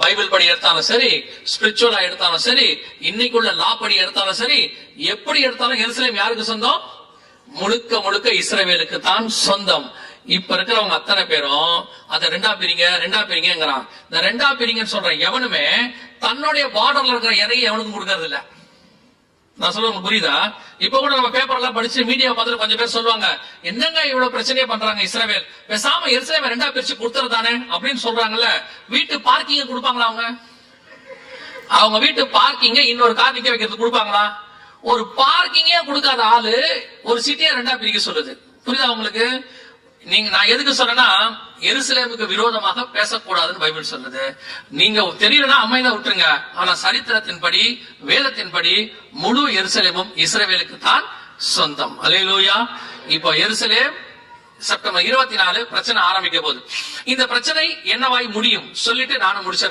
Bible படி எடுத்தாலும் சரி ஸ்பிரிச்சுவலா எடுத்தாலும் சரி இன்னைக்குள்ள லா படி எடுத்தாலும் சரி எப்படி எடுத்தாலும் எருசலேம் யாருக்கு சொந்தம்? முழுக்க முழுக்க இஸ்ரேவேலுக்கு தான் சொந்தம். இப்ப இருக்கிறவங்க அத்தனை பேரும் அத ரெண்டா பிரிங்க ரெண்டா பிரிங்கிறான் இந்த ரெண்டா பிரிங்கன்னு சொல்ற எவனுமே தன்னுடைய பார்டர்ல இருக்கிற எதையும் எவனுக்கும் கொடுக்கறது இல்லை நான் சொல்ல புரியுதா? இப்ப கூட நம்ம பேப்பர் எல்லாம் படிச்சு மீடியா பார்த்துட்டு கொஞ்சம் பேர் சொல்லுவாங்க என்னங்க இவ்வளவு பிரச்சனையே பண்றாங்க இஸ்ரவேல்? பேசாம எருசலேம் ரெண்டா பிரிச்சு கொடுத்துறதானே அப்படின்னு சொல்றாங்கல்ல. வீட்டு பார்க்கிங் கொடுப்பாங்களா அவங்க? அவங்க வீட்டு பார்க்கிங்க இன்னொரு கார் நிக்க வைக்கிறதுக்கு கொடுப்பாங்களா? ஒரு பார்க்கிங்கே கொடுக்காத ஆளு ஒரு சிட்டியை ரெண்டா பிரிக்க சொல்லுது. புரியுதா உங்களுக்கு? நீங்க நான் எதுக்கு சொல்றேன்னா எருசலேமுக்கு விரோதமாக பேசக்கூடாதுன்னு பைபிள் சொல்லுது. நீங்க தெரியலன்னா அமைதியா விட்டுருங்க. ஆனா சரித்திரத்தின்படி வேதத்தின்படி முழு எருசலேமும் இஸ்ரேவேலுக்கு தான் சொந்தம். அலையலூயா இப்போ எருசலேம் செப்டம்பர் இருபத்தி நாலு பிரச்சனை ஆரம்பிக்க போகுது. இந்த பிரச்சனை என்னவாய் முடியும்? சொல்லிட்டு நானும் முடிச்சேன்